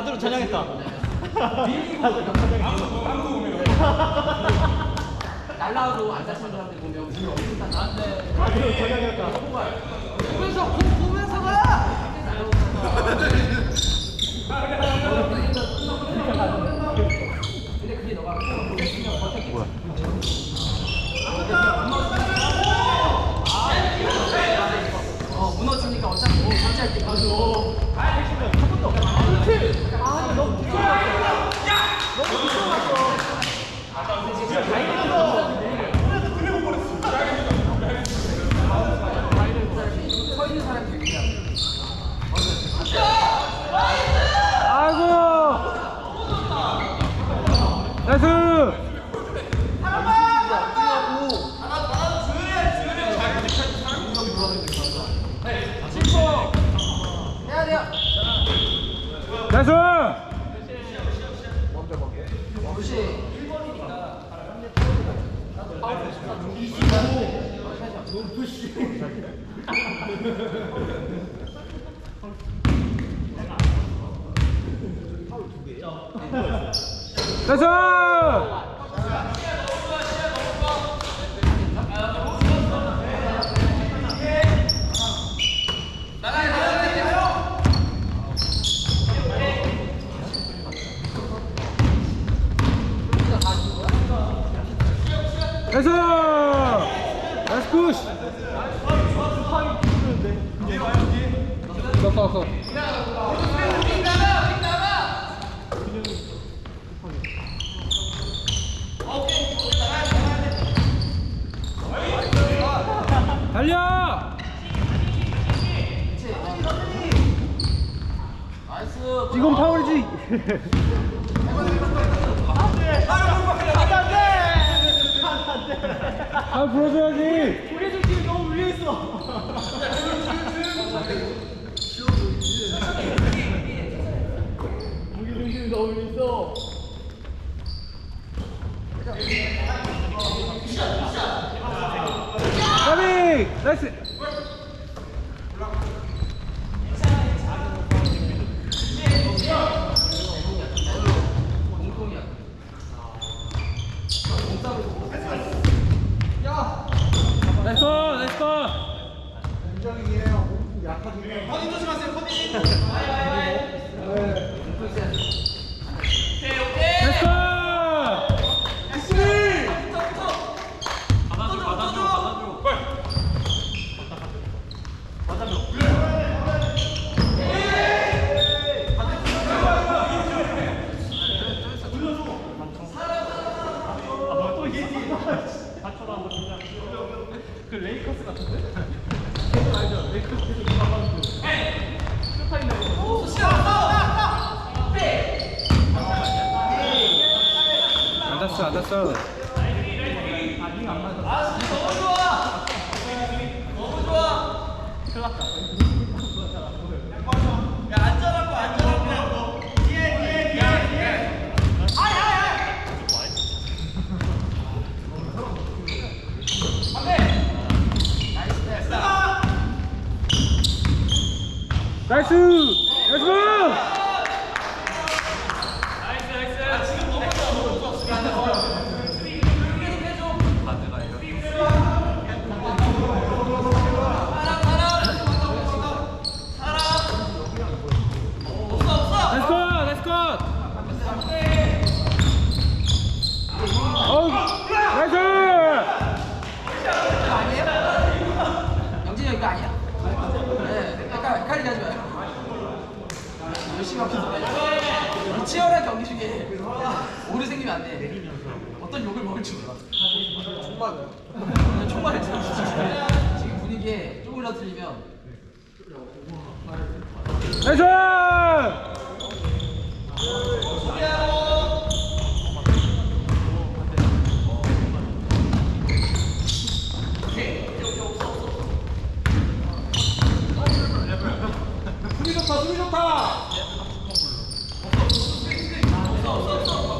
가드로 전향했다. 날라오고 안 다치는 사람들 보면 우리 엄청 딴데 가드로 전향했다. 보면서 보, 보면서 가! 근데 그게 너가 보겠으면 버텼겠지 뭐야? 어 무너지니까 어차피 뭐 설치할 때 가서 서 있는 사람이 그냥 아이고! 나이스! 해야 돼요 나이스! 혹시 1번이니까 나이스! 나이스! 나이스 푸시! 왔어 왔어 달려! 나이스 이건 파울이지. 아 불어줘야지. 우리 지금 너무 위에 있어. 무기 중심이 너무 위에 있어. 가비 나이스. 공통이야 나이스 컷. 나이스 컷. 나이 안닿았어 안 닿았어. 나이스! 나이스! 나이스 컷! 나이스 컷! 어우, 나이스! 영진이 형 이거 아니야? 네 약간 헷갈리게 하지 마요 열심히 하면서 이 치열한 경기 중에 오류 생기면 안 돼. 어떤 욕을 먹을지 몰라. 총맞아요 총맞을 지금 분위기에 쪼글러 틀리면. 나이스! 수비 좋다, 수비 좋다. 到时候。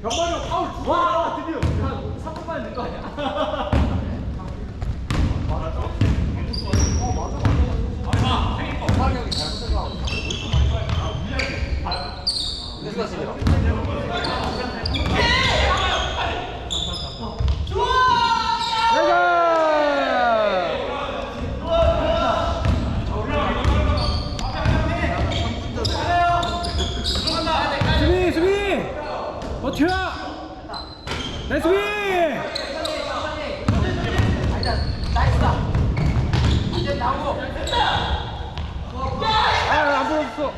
병만이 형 파울 두 와, 드디어. 한 3분 만에 낸거 아니야? 나이스! 수비 수비 버텨 나이스 아니다 나이스다 이제 나오고 아안 보였어.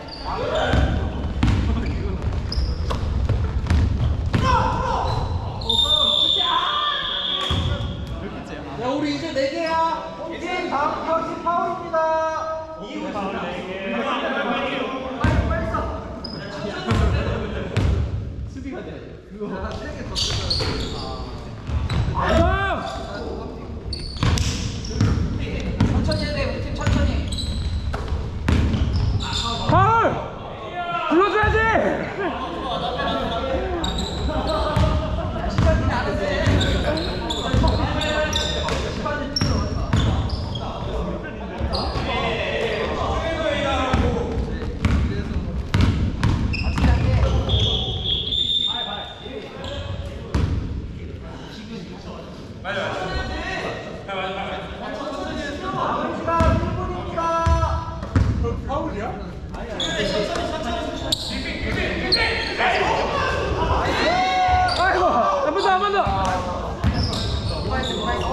야 우리 이제 4개야. 게임 다음 경기 파울입니다 아! 천천히 해야 돼 우리 팀 천천히 파울 불러줘야지 시간이 안 했어 아이고 한 번 더 한 번더 누가 했어 누가 했어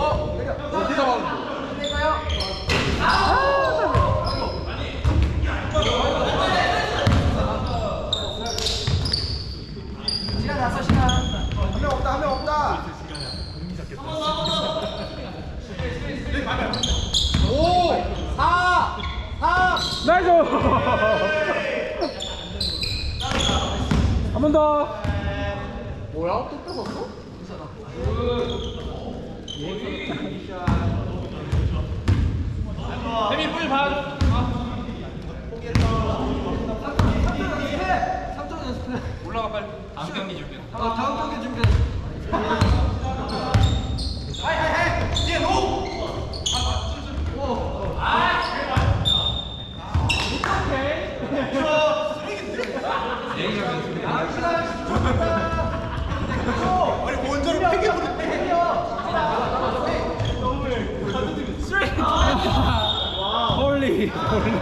어디다 봐 끝낼까요? 시간 났어 시간 한명 없다, 한 명 없다. 오, 사, 삼. 나이스 한 번 더 뭐야? 또 뺏었어?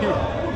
Thank you.